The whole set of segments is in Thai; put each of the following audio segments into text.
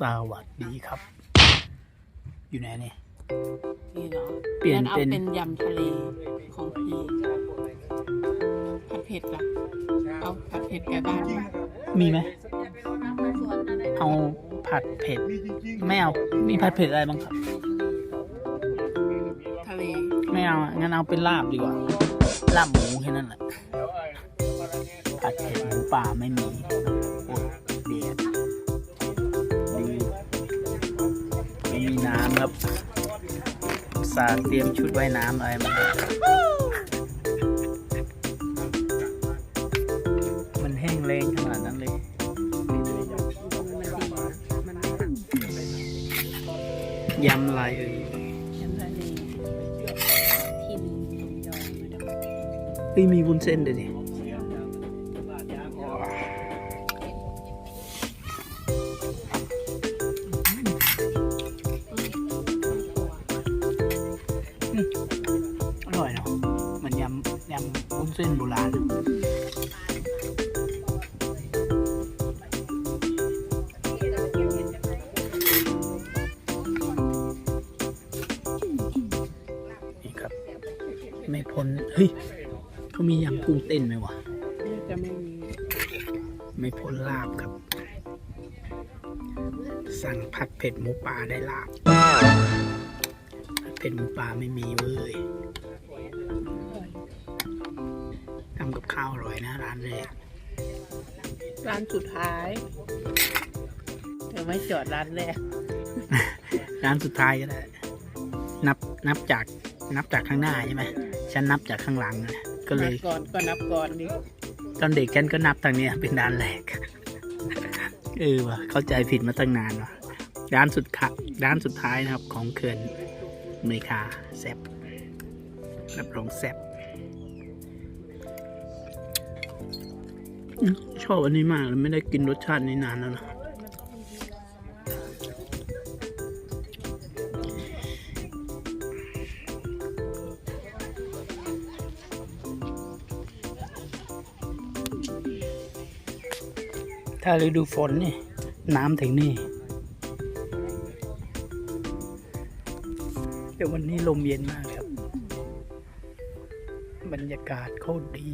สวัสดีครับ อยู่ไหนเนี่ยนี่เหรอเปลี่ยนงั้เอาเป็นเป็นยำทะเลของพี่ผัดเผ็ดล่ะเอาผัดเผ็ดไก่บ้านมีไหมเอาผัดเผ็ดไม่เอามีผัดเผ็ดอะไรบ้างครับ ทะเล ไม่เอาอะงั้นเอาเป็นลาบดีกว่า ลาบหมูแค่นั้นแหละผัดเผ็ดหมูป่าไม่มี ครับอุตสาห์เตรียมชุดว่ายน้ำอะไรมามันแห้งแรงขนาดนั้นเลยมันดีนะมันหักยำอะไรเอ่ยยำทะเลที่มียอมาด้วยเฮ้ยมีวุ้นเส้นด้วยดิ้นโบราณนี่ครับ ไม่พ้นเฮ้ยเขามียำกุ้งเต้นไหมวะจะไม่มีไม่พ้นลาบครับ สั่งผัดเผ็ดหมูป่าได้ลาบผัดเผ็ดหมูป่าไม่มีเว้ยำกับข้าวอร่อยนะ ร้านแรกร้านสุดท้ายเดี๋ยวไม่จอดร้านแรก ร้านสุดท้ายก็ได้ นับนับจากนับจากข้างหน้าใช่ไหมฉันนับจากข้างหลังนะก็เลนับยก่อนก็นับก่อนดิตอนเด็กฉันก็นับทางเนี้ยเป็นร้านแรกเออว่ะเข้าใจผิดมาตั้งนานว่ะร้านสุดค่ะร้านสุดท้ายนะครับของเขื่อนอเมริกาแซบรับรองแซบ ชอบอันนี้มากเลยไม่ได้กินรสชาตินี้นานแล้วนะถ้าฤดูฝนนี่ น้ำถึงนี่แต่วันนี้ลมเย็นมากครับ บรรยากาศโคตรดี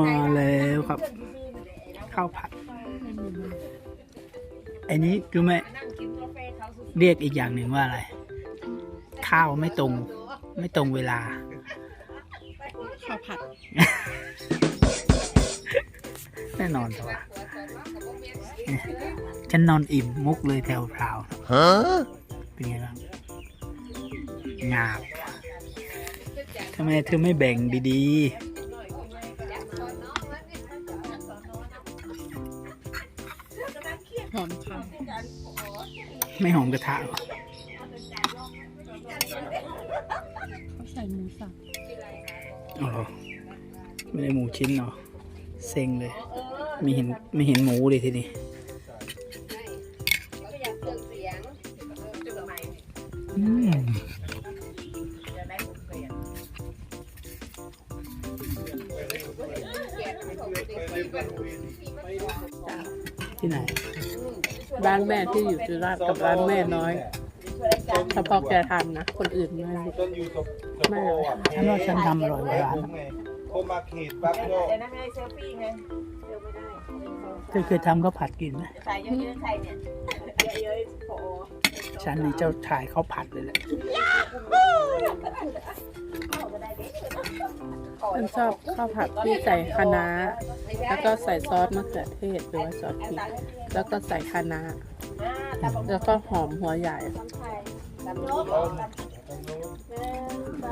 มาแล้วครับ ข้าวผัดไอ้นี้รู้ไหมเรียกอีกอย่างหนึ่งว่าอะไร ข้าวไม่ตรง ไม่ตรงเวลา ข้าวผัด แน่นอนสิวะเนี่ยฉันนอนอิ่มมุกเลยแถวพราวเป็นไงบ้างงาบทำไมเธอไม่แบ่งดีห ไม่หอมกระทะเหรอำเขาใส่หมูสับอ๋อเหรอไม่ได้หมูชิ้นเหรอเซ็งเลย ไม่เห็นไม่เห็นหมูเลยทีนี้ ร้านแม่ที่อยู่จุฬาษฎร์กับร้านแม่น้อยเฉพาะแกทำนะ คนอื่นไม่ต้นอยู่กับไม่เลยฉันว่าฉันทำอร่อยกว่าร้านโทรมาเขตปั๊บก็เดี๋ยวนะไม่ได้เซลฟี่ไงเซลไม่ได้เธอเคยทำข้าวผัดกินไหมใส่เยอะๆใครเนี่ยเยอะๆโอ้ฉันนี่เจ้าชายข้าวผัดเลยแหละ ฉันชอบข้าวผัดที่ใส่คะน้า แล้วก็ใส่ซอสมะเขือเทศหรือว่าซอสพริก แล้วก็ใส่คะน้า แล้วก็หอมหัวใหญ่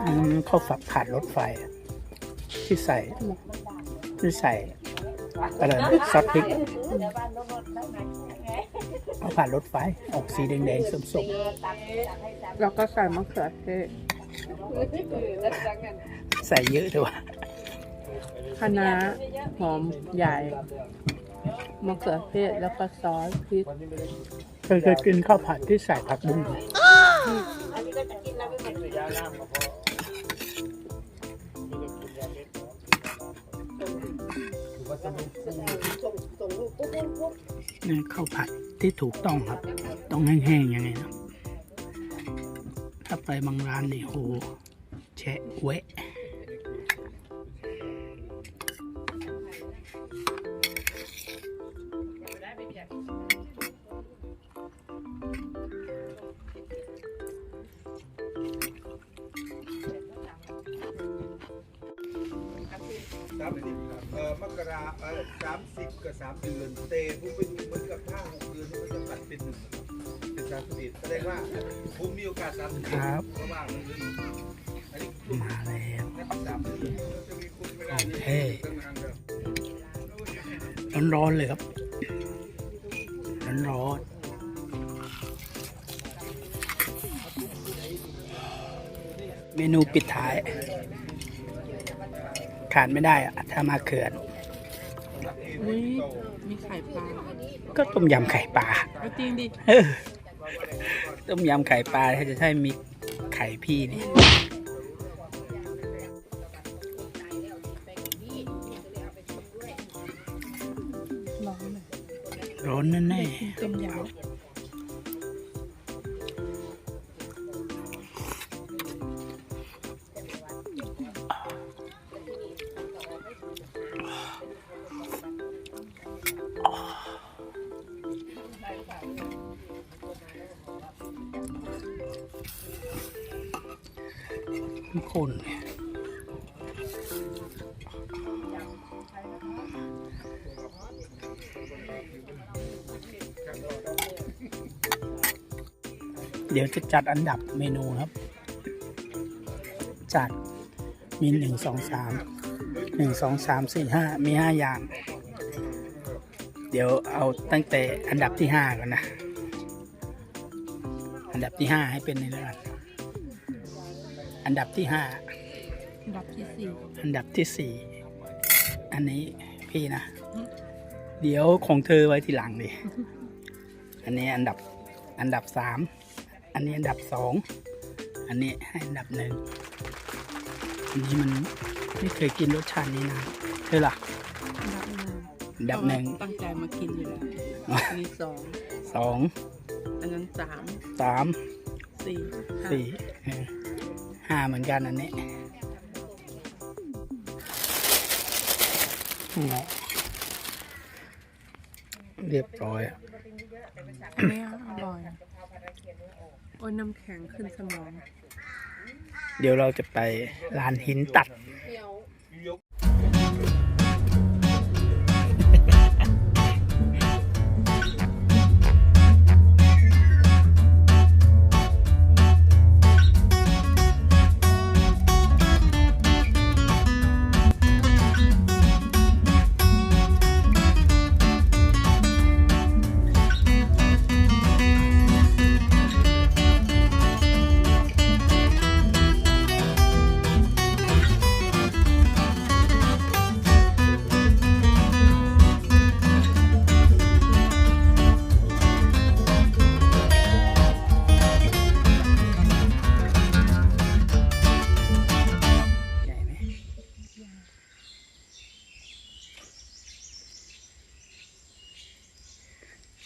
อืมข้าวฝักผัดรถไฟอะที่ใส่ที่ใส่อะไรนะซอสพริกข้าวผัดรถไฟ ออกสีแดงๆส้มแล้วก็ใส่มะเขือเทศๆ ใส่เยอะด้วยวะคะน้าหอมใหญ่มะเขือเทศแล้วก็ซอสพริกเธอเคยกินข้าวผัดที่ใส่ผักบุ้งไหมอันนี้ก็จะกินแล้วไม่เป็นยาน้ำมาพอจ้ะถือว่านี่ข้าวผัดที่ถูกต้องครับ ต้องแห้งๆยังไงนะ ถ้าไปบางร้านนี่โหแฉะเวะ ดแสดงว่าผมมีโอกาสสามสิบเอ็ดครับเพราะว่ามันเป็นอันนี้มาแล้วสามสิบเอ็ดจะมีคุณไม่ได้โอเคตั้งนานแล้วร้อนๆเลยครับ ร้อนๆเมนูปิดท้าย ขาดไม่ได้อะถ้ามาเขื่อนนี่มีไข่ปลา ก็ต้มยำไข่ปลาเอาจริงดิเออ ต้มยำไข่ปลาถ้าจะใช่มีไข่พี่นี่ร้อนเลยร้อนแน่ต้มยๆ คนเดี๋ยวจะจัดอันดับเมนูครับ จัดมีหนึ่งสองสามหนึ่งสองสามสี่ห้ามีห้าอย่าง เดี๋ยวเอาตั้งแต่อันดับที่ห้าก่อนนะ อันดับที่ห้าให้เป็นในเรื่องอันดับที่ห้าอันดับที่สี่อันดับที่สี่อันนี้พี่นะ เดี๋ยวของเธอไว้ทีหลังดิอันนี้อันดับอันดับสามอันนี้อันดับสองอันนี้ให้อันดับหนึ่งอันนี้มันไม่เคยกินรสชาตินี้นะเธอล่ะอันดับหนึ่งอันดับหนึ่งตั้งใจมากินอยู่แล้วอันนี้สองสอง อันนั้นสามสามสี่ห้าสี่เออห้าเหมือนกันอันนี้นี่ไงเรียบร้อยอันนี้อร่อยโอ้ยน้ำแข็งขึ้นสมอง เดี๋ยวเราจะไปลานหินตัด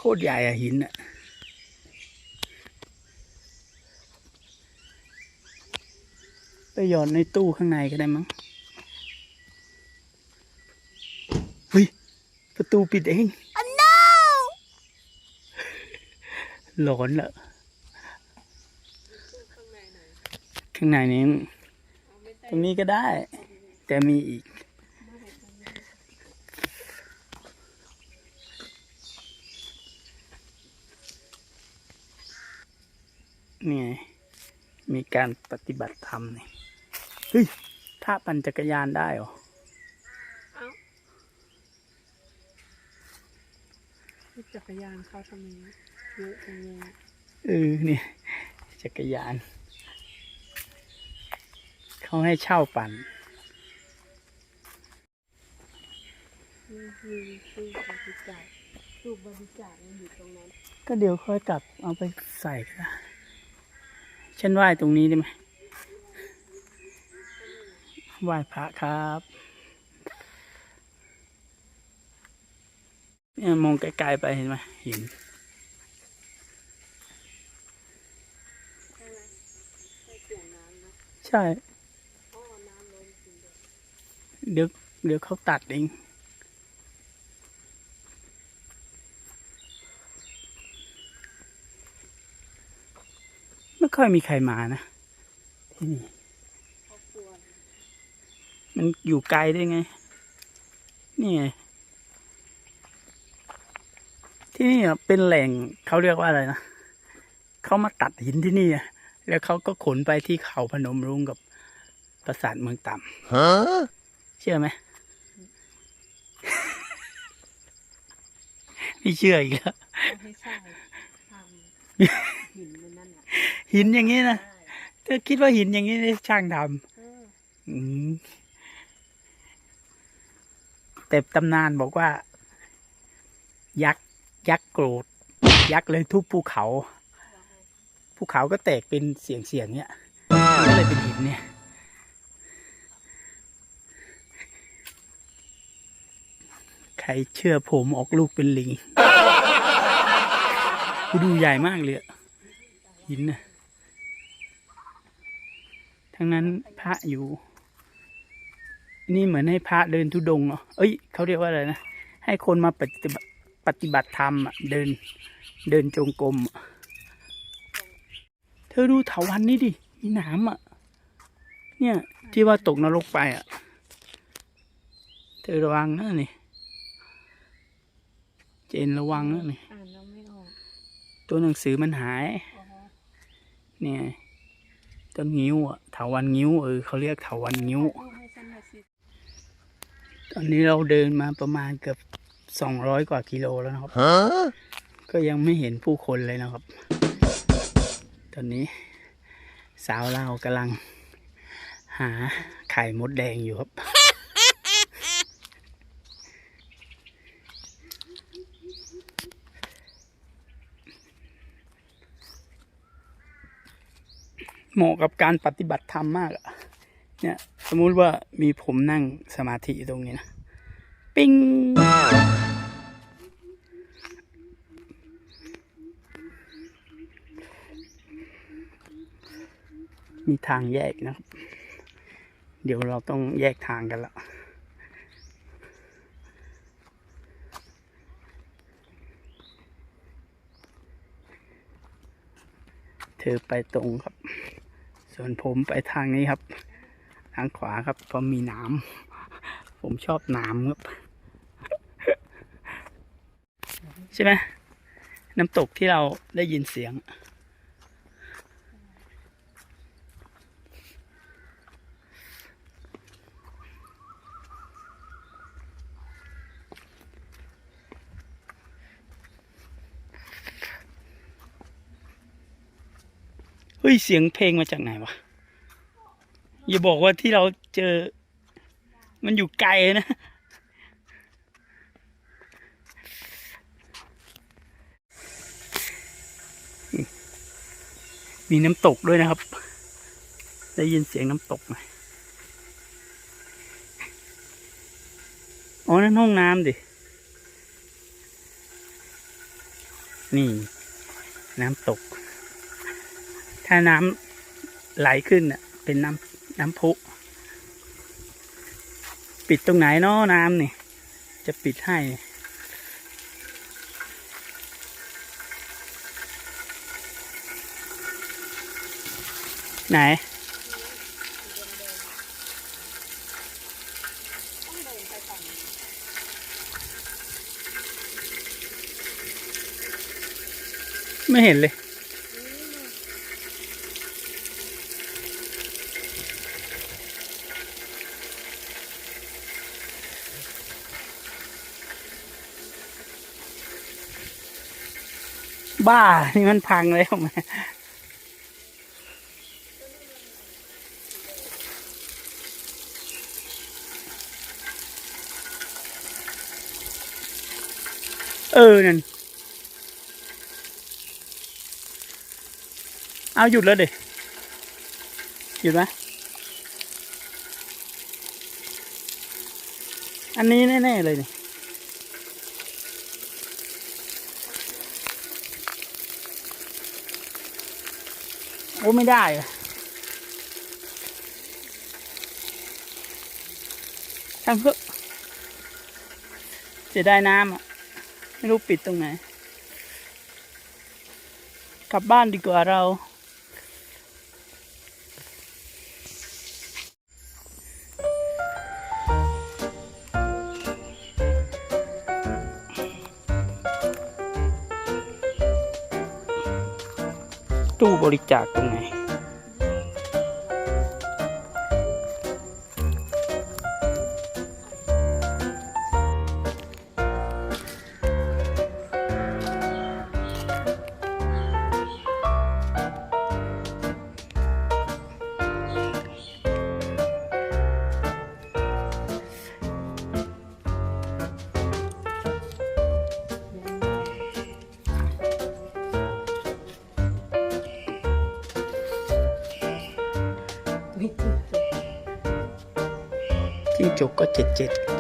โคตรใหญ่อะหินอะไปหยอดในตู้ข้างในก็ได้มั้งเฮ้ยประตูปิดเองหลอนเหรอข้างในนี้ตรงนี้ก็ได้ แต่มีอีก นี่ไงมีการปฏิบัติธรรมนี่เฮ้ยถ้าปั่นจักรยานได้เหรอจักรยานเขาทำไมเยอะจังเลยเออเนี่ยจักรยาน เขาให้เช่าปั่นนี่คือตู้บริจาคตู้บริจาคมันอยู่ตรงนั้น ก็เดี๋ยวค่อยกลับเอาไปใส่ก็ได้ ฉันไหว้ตรงนี้ได้ไหมไหว้พระครับเนี่ยมองไกลๆไปเห็นไหมหินใช่ เดี๋ยวเดี๋ยวเขาตัดเอง ค่อยมีใครมานะที่นี่มันอยู่ไกลได้วยไง นี่ไง ที่นี่อะเป็นแหล่งเขาเรียกว่าอะไรนะเขามาตัดหินที่นี่อะแล้วเขาก็ขนไปที่เขาพนมรุ้งกับปราสาทเมืองต่ำเชื่อไหมไม่เชื่ออีกแล้วไม่ใช่ทำหินมันนั่นแหละหินอย่างนี้นะเธอคิดว่าหินอย่างนี้ได้ช่างทเออำอืมแต่ตำนานบอกว่า ยักษ์ยักษ์โกรธ ยักษ์เลยทุบภูเขา ภูเขาก็แตกเป็นเสียงเสียงๆเนี้ยมันก็เลยเป็นหินเนี่ย ใครเชื่อผมออกลูกเป็นลิงกูดูใหญ่มากเลยอะ หินน่ะทั้งนั้นพระอยู่ นี่เหมือนให้พระเดินทุดงค์เหรอเอ้ยเขาเรียกว่าอะไรนะ ให้คนมาปฏิบัติปฏิบัติธรรมอะเดินเดินจงกรมอะเธอดูเถาวันนี่ดิ มีหนามอะ เนี่ยที่ว่าตกนรกไปอะ เธอระวังนะนี่ เจนระวังนะนี่อ่านแล้วไม่ออกตัวหนังสือมันหายอ๋อ เนี่ยต้นงิ้วอะเถาวันงิ้วเออเขาเรียกเถาวันงิ้วเอาให้ฉันหน่อยสิตอนนี้เราเดินมาประมาณเกือบสองร้อยกว่ากิโลแล้วนะครับ ก็ยังไม่เห็นผู้คนเลยนะครับ ตอนนี้สาวเรากำลังหาไข่มดแดงอยู่ครับ เหมาะกับการปฏิบัติธรรมมากอะเนี่ยสมมุติว่ามีผมนั่งสมาธิตรงนี้นะ ปิ้งมีทางแยกนะครับ เดี๋ยวเราต้องแยกทางกันละเธอไปตรงครับ ส่วนผมไปทางนี้ครับ ทางขวาครับเพราะมีน้ำผมชอบน้ำครับ ใช่ไหมน้ำตกที่เราได้ยินเสียง ฮ้ยเสียงเพลงมาจากไหนวะอย่าบอกว่าที่เราเจอ มันอยู่ไกลนะมีน้ำตกด้วยนะครับ ได้ยินเสียงน้ำตกไหมอ๋อ นั่นห้องน้ำดิ นี่ น้ำตก ถ้าน้ำไหลขึ้นอะ เป็นน้ำน้ำพุ ปิดตรงไหนเนาะน้ำนี่ จะปิดให้ไหน ไม่เห็นเลย บ้า นี่มันพังแล้วมเออ นั่น เอาหยุดแล้วเด็หยุดไหมอันนี้แน่ ๆ เลยนี่ โอ้ไม่ได้ทำเพื่อเสียดายน้ำอะ ไม่รู้ปิดตรงไหน กลับบ้านดีกว่าเรา ตู้บริจาคตรงไหน จิ้งจกก็เจ็ดเจ็ด